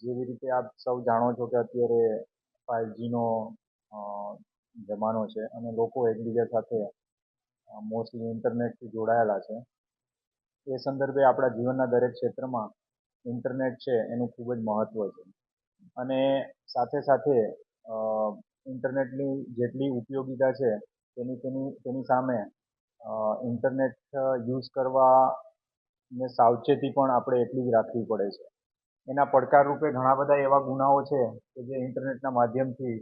જેવી રીતે આપ સૌ જાણો છો કે અત્યારે ફાઇવજીનો જમાનો છે અને લોકો એકબીજા સાથે મોસ્ટલી ઇન્ટરનેટથી જોડાયેલા છે. એ સંદર્ભે આપણા જીવનના દરેક ક્ષેત્રમાં ઇન્ટરનેટ છે એનું ખૂબ જ મહત્ત્વ છે. અને સાથે સાથે ઇન્ટરનેટની જેટલી ઉપયોગિતા છે તેની તેની તેની સામે ઇન્ટરનેટ યુઝ કરવા ને સાવચેતી પણ આપણે એટલી જ રાખવી પડે છે. એના પડકાર રૂપે ઘણા બધા એવા ગુનાઓ છે કે જે ઇન્ટરનેટના માધ્યમથી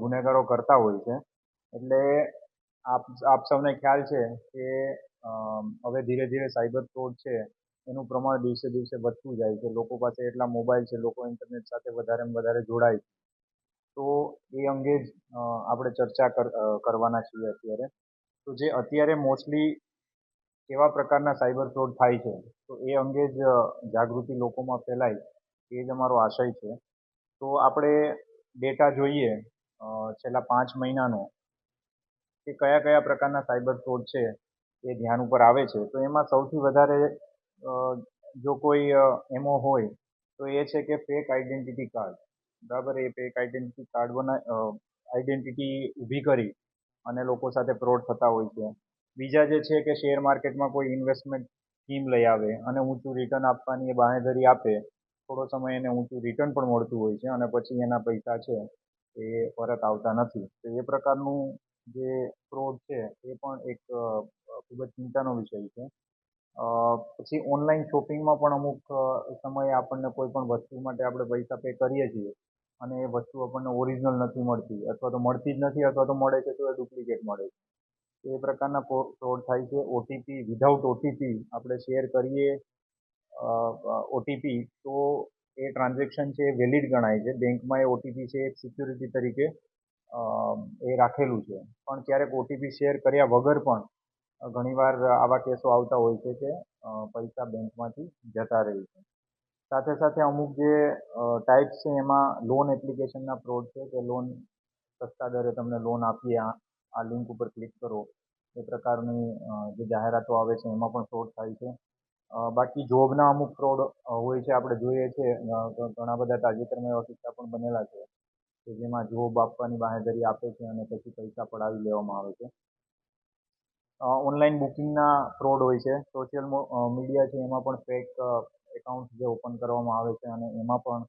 ગુનેગારો કરતા હોય છે. એટલે આપ આપ સૌને ખ્યાલ છે કે હવે ધીરે ધીરે સાયબર ફ્રોડ છે, એનું પ્રમાણ દિવસે દિવસે વધતું જાય છે. લોકો પાસે એટલા મોબાઈલ છે, લોકો ઇન્ટરનેટ સાથે વધારેમાં વધારે જોડાય તો એ અંગે જ આપણે ચર્ચા કરવાના છીએ અત્યારે. તો જે અત્યારે મોસ્ટલી કેવા પ્રકારના સાયબર ફ્રોડ થાય છે તો એ અંગે જ જાગૃતિ લોકોમાં ફેલાય, એ જ અમારો આશય છે. તો આપણે ડેટા જોઈએ છેલ્લા પાંચ મહિનાનો, કે કયા કયા પ્રકારના સાયબર ફ્રોડ છે, એ ધ્યાન ઉપર આવે છે. તો એમાં સૌથી વધારે જો કોઈ એમો હોય, તો એ છે કે ફેક આઈડેન્ટિટી કાર્ડ બરાબર? એ ફેક આઈડેન્ટિટી કાર્ડ બના આઈડેન્ટિટી ઊભી કરી અને લોકો સાથે ફ્રોડ થતા હોય છે. બીજા જે છે કે શેર માર્કેટમાં કોઈ ઇન્વેસ્ટમેન્ટ સ્કીમ લઈ આવે અને ઊંચું રિટર્ન આપવાની એ બાંહેધરી આપે, થોડો સમય એને ઊંચું રિટર્ન પણ મળતું હોય છે અને પછી એના પૈસા છે એ પરત આવતા નથી. તો એ પ્રકારનું જે ફ્રોડ છે એ પણ એક ખૂબ જ ચિંતાનો વિષય છે. પછી ઓનલાઈન શોપિંગમાં પણ અમુક સમયે આપણને કોઈ પણ વસ્તુ માટે આપણે પૈસા પે કરીએ છીએ અને એ વસ્તુ આપણને ઓરિજિનલ નથી મળતી અથવા તો મળતી જ નથી અથવા તો મળે છે તો એ ડુપ્લિકેટ મળે છે. એ પ્રકારના ફ્રોડ થાય છે. ઓટીપી વિધાઉટ ઓટીપી આપણે શેર કરીએ ઓટીપી તો એ ટ્રાન્ઝેક્શન છે એ વેલિડ ગણાય છે. બેંકમાં એ ઓટીપી છે એક સિક્યુરિટી તરીકે એ રાખેલું છે. પણ ક્યારેક ઓટીપી શેર કર્યા વગર પણ ઘણીવાર આવા કેસો આવતા હોય છે કે પૈસા બેંકમાંથી જતા રહે છે. સાથે સાથે અમુક જે ટાઈપ્સ છે એમાં લોન એપ્લિકેશનના ફ્રોડ છે કે લોન સસ્તા દરે તમને લોન આપીએ આ લિંક ઉપર ક્લિક કરો. એ પ્રકારની જે જાહેરાતો આવે છે, એમાં પણ ફ્રોડ થાય છે. બાકી જોબના અમુક ફ્રોડ હોય છે, આપણે જોઈએ છીએ ઘણા બધા તાજેતરમાં એવા કિસ્સા પણ બનેલા છે કે જેમાં જોબ આપવાની બાંહેધરી આપે છે અને પછી પૈસા પડાવી લેવામાં આવે છે. ઓનલાઈન બુકિંગના ફ્રોડ હોય છે. સોશિયલ મીડિયા છે, એમાં પણ ફેક એકાઉન્ટ જે ઓપન કરવામાં આવે છે અને એમાં પણ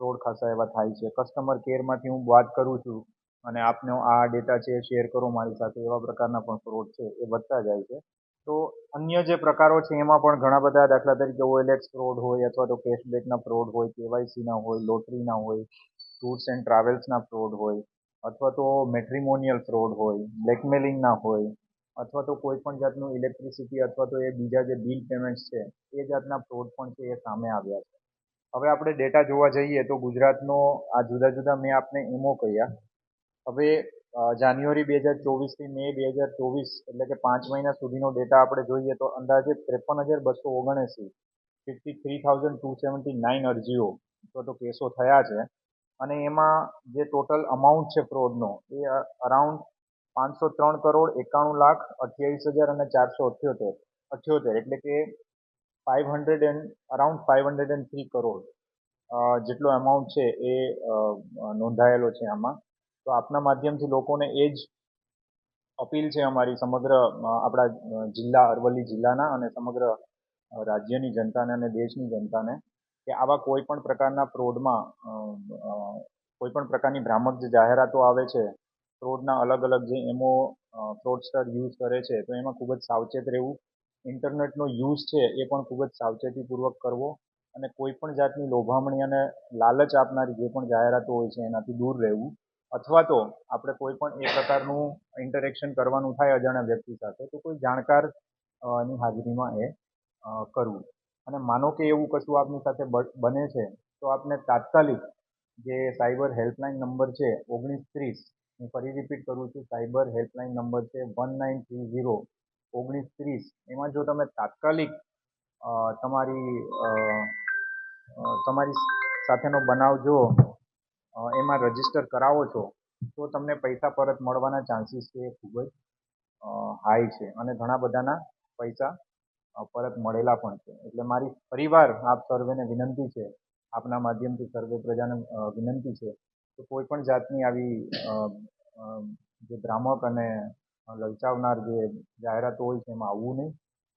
ફ્રોડ ખાસા એવા થાય છે. કસ્ટમર કેરમાંથી હું વાત કરું છું અને આપનો આ ડેટા છે શેર કરો મારી સાથે, એવા પ્રકારના પણ ફ્રોડ છે, એ વધતા જાય છે. તો અન્ય જે પ્રકારો છે, એમાં પણ ઘણા બધા દાખલા તરીકે ઓએલએક્સ ફ્રોડ હોય અથવા તો કેશબેકના ફ્રોડ હોય કેવાયસીના હોય લોટરીના હોય ટૂર્સ એન્ડ ટ્રાવેલ્સના ફ્રોડ હોય, અથવા તો મેટ્રિમોનિયલ ફ્રોડ હોય બ્લેકમેલિંગના હોય, અથવા તો કોઈ પણ જાતનું ઇલેક્ટ્રિસિટી અથવા તો એ બીજા જે બિલ પેમેન્ટ્સ છે, એ જાતના ફ્રોડ પણ છે, એ સામે આવ્યા છે. હવે આપણે ડેટા જોવા જઈએ તો ગુજરાતનો આ જુદા જુદા મેં આપને એમો કહ્યા. હવે જાન્યુઆરી બે હજાર ચોવીસથી મે બે હજાર ચોવીસ એટલે કે પાંચ મહિના સુધીનો ડેટા આપણે જોઈએ તો અંદાજે ત્રેપન હજાર બસો ઓગણએંસી fifty three thousand two seventy nine અરજીઓ અથવા તો કેસો થયા છે. અને એમાં જે ટોટલ અમાઉન્ટ છે ફ્રોડનો એ અરાઉન્ડ પાંચસો ત્રણ કરોડ એકાણું લાખ અઠ્યાવીસ હજાર અને ચારસો અઠ્યોતેર અઠ્યોતેર એટલે કે five hundred and around five hundred and three crore જેટલો અમાઉન્ટ છે એ નોંધાયેલો છે આમાં. તો આપના માધ્યમથી લોકોને એ જ અપીલ છે અમારી સમગ્ર આપણા જિલ્લા, અરવલ્લી જિલ્લાના અને સમગ્ર રાજ્યની જનતાને અને દેશની જનતાને કે આવા કોઈ પણ પ્રકારના ફ્રોડમાં કોઈ પણ પ્રકારની ભ્રામક જે જાહેરાતો આવે છે, ફ્રોડના અલગ અલગ જે એમો ફ્રોડસ્ટર યુઝ કરે છે, તો એમાં ખૂબ જ સાવચેત રહેવું. ઇન્ટરનેટનો યુઝ છે એ પણ ખૂબ જ સાવચેતીપૂર્વક કરવો અને કોઈ પણ જાતની લોભામણી અને લાલચ આપનારી જે પણ જાહેરાતો હોય છે એનાથી દૂર રહેવું. અથવા તો આપણે કોઈ પણ એ પ્રકારનું ઇન્ટરેક્શન કરવાનું થાય અજાણ્યા વ્યક્તિ સાથે, તો કોઈ જાણકારની હાજરીમાં એ કરવું. અને માનો કે એવું કશું આપની સાથે બને છે, તો આપને તાત્કાલિક જે સાયબર હેલ્પલાઇન નંબર છે, ઓગણીસ ત્રીસ, હું ફરી રિપીટ કરું છું, સાયબર હેલ્પલાઇન નંબર છે, વન નાઇન થ્રી ઝીરો, ઓગણીસ ત્રીસ, એમાં જો તમે તાત્કાલિક તમારી તમારી સાથેનો બનાવ જો એમાં રજિસ્ટર કરાવો છો, તો તમને પૈસા પરત મળવાના ચાન્સીસ છે એ ખૂબ જ હાઈ છે. અને ઘણા બધાના પૈસા પરત મળેલા પણ છે. એટલે મારી ફરીવાર આપ સર્વેને વિનંતી છે, આપના માધ્યમથી સર્વે પ્રજાને વિનંતી છે, કે કોઈ પણ જાતની આવી જે ભ્રામક અને લલચાવનાર જે જાહેરાતો હોય છે, એમાં આવવું નહીં.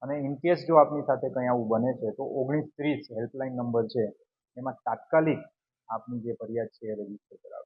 અને ઇનકેસ જો આપની સાથે કંઈ આવું બને છે, તો ઓગણીસ ત્રીસ હેલ્પલાઇન નંબર છે. એમાં તાત્કાલિક આપની જે ફરિયાદ છે એ રજિસ્ટર કરાવવી